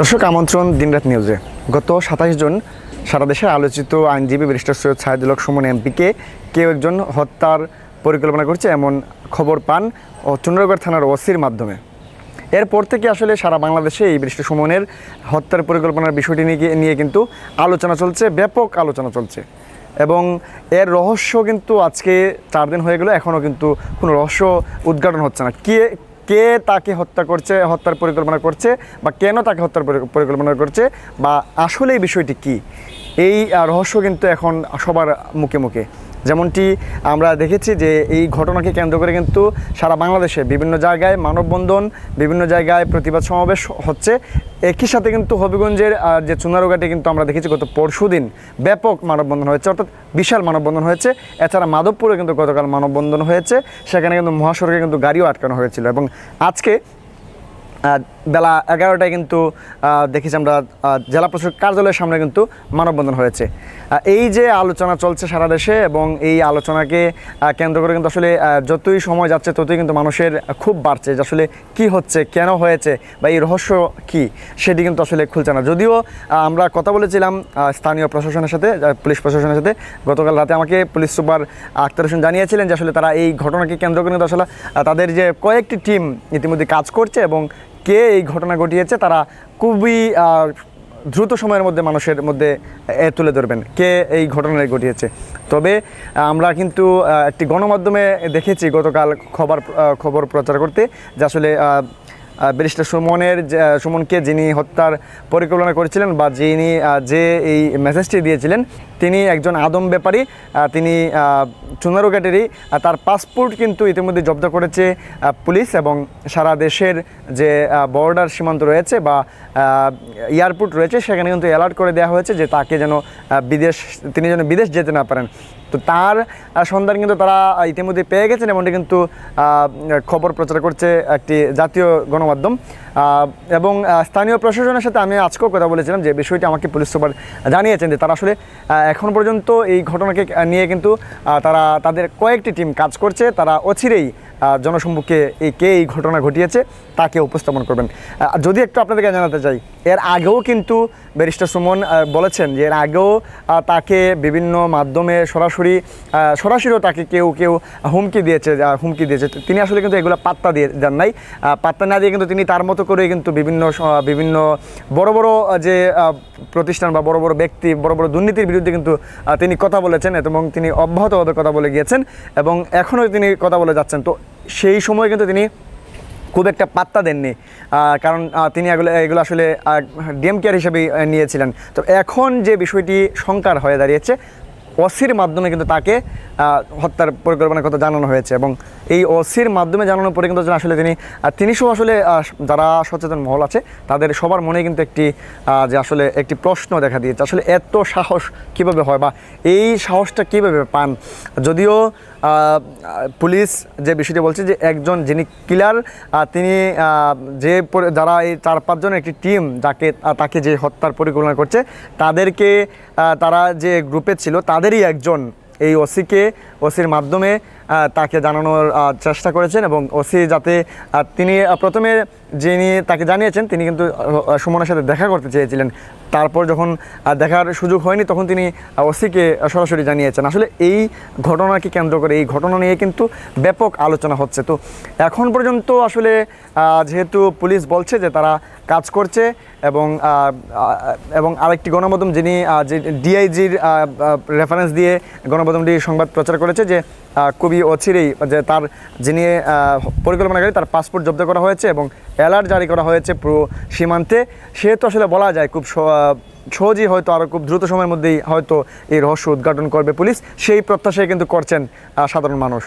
দর্শক, আমন্ত্রণ দিনরাত নিউজে। গত সাতাশ জন সারা দেশে আলোচিত আইনজীবী ব্যারিস্টার সৈয়দ সাহেদুল সুমন এমপিকে কেউ একজন হত্যার পরিকল্পনা করছে এমন খবর পান ও চন্দ্রগড় থানার ওসির মাধ্যমে। এরপর থেকে আসলে সারা বাংলাদেশে এই ব্যারিস্টার সুমনের হত্যার পরিকল্পনার বিষয়টি নিয়ে কিন্তু আলোচনা চলছে, ব্যাপক আলোচনা চলছে। এবং এর রহস্য কিন্তু আজকে চার দিন হয়ে গেল, এখনও কিন্তু কোনো রহস্য উদ্ঘাটন হচ্ছে না। কে কে তাকে হত্যা করছে, হত্যার পরিকল্পনা করছে বা কেন তাকে হত্যার পরিকল্পনা করছে বা আসলে এই বিষয়টি কী? এই রহস্য কিন্তু এখন সবার মুখে মুখে। যেমনটি আমরা দেখেছি যে এই ঘটনাকে কেন্দ্র করে কিন্তু সারা বাংলাদেশে বিভিন্ন জায়গায় মানববন্ধন, বিভিন্ন জায়গায় প্রতিবাদ সমাবেশ হচ্ছে। একই সাথে কিন্তু হবিগঞ্জের যে চুনারুঘাটে কিন্তু আমরা দেখেছি গত পরশুদিন ব্যাপক মানববন্ধন হয়েছে, অর্থাৎ বিশাল মানববন্ধন হয়েছে। এছাড়া মাধবপুরে কিন্তু গতকাল মানববন্ধন হয়েছে। সেখানে কিন্তু মহাসড়কে কিন্তু গাড়িও আটকানো হয়েছিল এবং আজকে বেলা এগারোটায় কিন্তু দেখেছি আমরা জেলা প্রশাসক কার্যালয়ের সামনে কিন্তু মানববন্ধন হয়েছে। এই যে আলোচনা চলছে সারা দেশে এবং এই আলোচনাকে কেন্দ্র করে কিন্তু আসলে যতই সময় যাচ্ছে ততই কিন্তু মানুষের খুব বাড়ছে যে আসলে কি হচ্ছে, কেন হয়েছে বা এই রহস্য কি, সেটি কিন্তু আসলে খুলছে না। যদিও আমরা কথা বলেছিলাম স্থানীয় প্রশাসনের সাথে পুলিশ প্রশাসনের সাথে। গতকাল রাতে আমাকে পুলিশ সুপার আক্তার হোসেন জানিয়েছিলেন যে আসলে তারা এই ঘটনাকে কেন্দ্র করে কিন্তু আসলে তাদের যে কয়েকটি টিম ইতিমধ্যে কাজ করছে এবং কে এই ঘটনা ঘটিয়েছে, তারা খুবই দ্রুত সময়ের মধ্যে মানুষের মধ্যে তুলে ধরবেন, কে এই ঘটনায় ঘটিয়েছে। তবে, আমরা কিন্তু একটি গণমাধ্যমে দেখেছি গতকাল খবর খবর প্রচার করতে, যে আসলে ব্যারিস্টার সুমনের সুমনকে যিনি হত্যার পরিকল্পনা করেছিলেন বা যিনি যে এই মেসেজটি দিয়েছিলেন তিনি একজন আদম ব্যাপারী তিনি চুনারুঘাটেরই তার পাসপোর্ট কিন্তু ইতিমধ্যে জব্দ করেছে পুলিশ এবং সারা দেশের যে বর্ডার সীমান্ত রয়েছে বা এয়ারপোর্ট রয়েছে, সেখানে কিন্তু অ্যালার্ট করে দেওয়া হয়েছে যে তাকে যেন বিদেশ, তিনি যেন বিদেশ যেতে না পারেন। তো তার সন্ধান কিন্তু তারা ইতিমধ্যে পেয়ে গেছেন এমনটি কিন্তু খবর প্রচার করছে একটি জাতীয় গণমাধ্যম। এবং স্থানীয় প্রশাসনের সাথে আমি আজকেও কথা বলেছিলাম যে বিষয়টি আমাকে পুলিশ সুপার জানিয়েছেন যে তারা আসলে এখন পর্যন্ত এই ঘটনাকে নিয়ে কিন্তু তারা তাদের কয়েকটি টিম কাজ করছে। তারা অচিরেই জনসম্মুখে এই কে এই ঘটনা ঘটিয়েছে, তাকে উপস্থাপন করবেন। যদি একটু আপনাদেরকে জানাতে চাই, এর আগেও কিন্তু ব্যারিস্টার সুমন বলেছেন যে এর আগেও তাকে বিভিন্ন মাধ্যমে সরাসরি সরাসরিও তাকে কেউ কেউ হুমকি দিয়েছে হুমকি দিয়েছে। তিনি আসলে কিন্তু এগুলো পাত্তা দিয়ে দেন নাই। পাত্তা না দিয়ে কিন্তু তিনি তার মতো করে কিন্তু বিভিন্ন বিভিন্ন বড় বড় যে প্রতিষ্ঠান বা বড় বড় ব্যক্তি, বড় বড় দুর্নীতির বিরুদ্ধে কিন্তু তিনি কথা বলেছেন, এবং তিনি অব্যাহতভাবে কথা বলে গিয়েছেন, এবং এখনও তিনি কথা বলে যাচ্ছেন। তো সেই সময় কিন্তু তিনি খুব একটা পাত্তা দেননি কারণ তিনি এগুলো এগুলো আসলে ডিএম কেয়ার হিসেবেই নিয়েছিলেন। তো এখন যে বিষয়টি শঙ্কার হয়ে দাঁড়িয়েছে অসির মাধ্যমে কিন্তু তাকে হত্যার পরিকল্পনার কথা জানানো হয়েছে এবং এই অসির মাধ্যমে জানানোর পরে কিন্তু আসলে তিনি তিনি সহ আসলে যারা সচেতন মহল আছে, তাদের সবার মনে কিন্তু একটি যে আসলে একটি প্রশ্ন দেখা দিয়েছে, আসলে এত সাহস কীভাবে হয় বা এই সাহসটা কীভাবে পান? যদিও পুলিশ যে বিষয়টি বলছে যে একজন যিনি কিলার তিনি যে যারা এই চার পাঁচজনের একটি টিম যাকে তাকে যে হত্যার পরিকল্পনা করছে, তাদেরকে তারা যে গ্রুপে ছিল, তাদেরই একজন এই ওসিকে, ওসির মাধ্যমে তাকে জানানোর চেষ্টা করেছেন এবং ওসি যাতে তিনি প্রথমে যিনি তাকে জানিয়েছেন, তিনি কিন্তু সুমনের সাথে দেখা করতে চেয়েছিলেন। তারপর যখন দেখার সুযোগ হয়নি, তখন তিনি ওসিকে সরাসরি জানিয়েছেন। আসলে এই ঘটনাকে কেন্দ্র করে, এই ঘটনা নিয়ে কিন্তু ব্যাপক আলোচনা হচ্ছে। তো এখন পর্যন্ত আসলে যেহেতু পুলিশ বলছে যে তারা কাজ করছে এবং এবং আরেকটি গণমাধ্যম যিনি ডিআইজির রেফারেন্স দিয়ে গণমাধ্যমটি সংবাদ প্রচার করেছে যে খুবই অচিরেই যে তার যিনি পরিকল্পনা পরিকল্পনাকারী, তার পাসপোর্ট জব্দ করা হয়েছে এবং অ্যালার্ট জারি করা হয়েছে পুরো সীমান্তে। সেহেতু আসলে বলা যায় খুব সহজেই হয়তো আরও খুব দ্রুত সময়ের মধ্যেই হয়তো এই রহস্য উদ্ঘাটন করবে পুলিশ। সেই প্রত্যাশায় কিন্তু করছেন সাধারণ মানুষ।